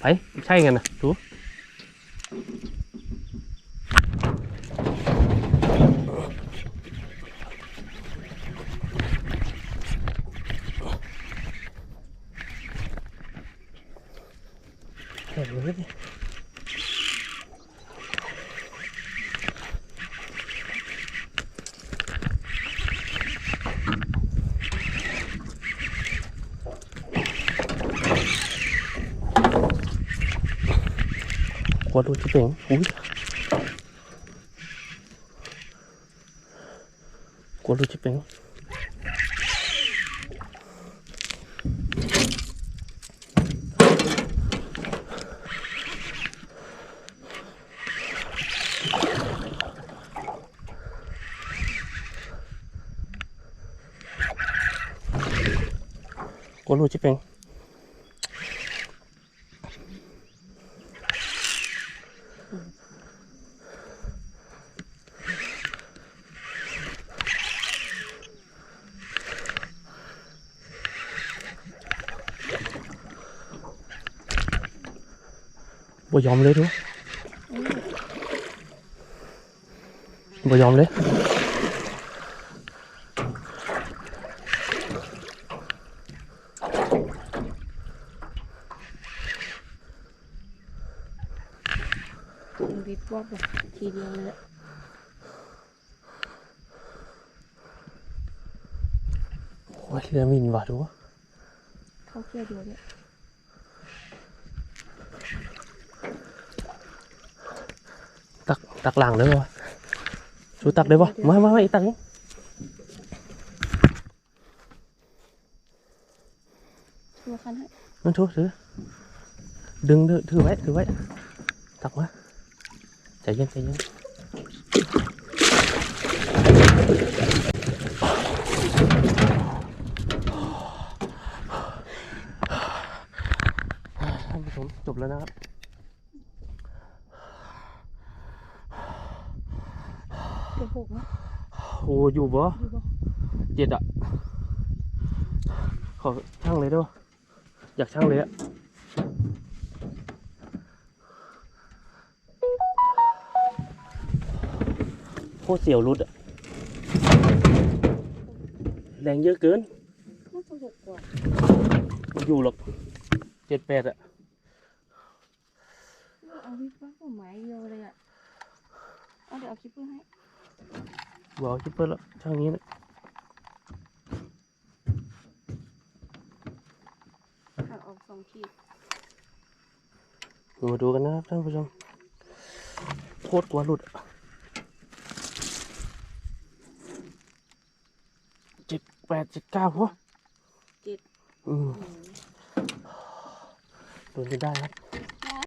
ไปใช่กันน ห็นเลยดิกดดูจะเป็นอุ้ยกดดูจะเป็นกดดูจะเป็น บ่ยอมเลยดูบ่ยอมเลยมันวิบวับเลยทีเดียวเลยอะโอ้ยเรือมินว่ะดูวะเข้าเที่ยวเดียวเนี่ย ตักตักหลังได้ปะชูตักได้ปะมามามาอีกตักนี้ชัวร์คันให้นั่นชูถือดึงถือถือไว้ถือไว้ตักมาใจเย็นใจเย็นท่านผู้ชมจบแล้วนะครับ เดี๋ยวหกนะโอ้อยู่บ่ดูบ่เจ็ดอะ ขอช่างเลยได้ปะอยากช่างเลยอะโคตรเสียวรุดอะ แรงเยอะเกินน่าจะหกกว่าไม่อยู่หรอกเจ็ดแปดอะเอาวิบวับกับไม้เดียวเลยอะ เอาเดี๋ยวเอาคลิปเพื่อให้ บอกคิปเปอร์แล้วช่างนี้นะหักออกสองขีดมาดูกันนะครับท่านผู้ชมโคตรกลัวหลุดอะเจ็ดแปดเจ็ดเก้าหัวเจ็ดอืมอืมโดนจะได้ครับ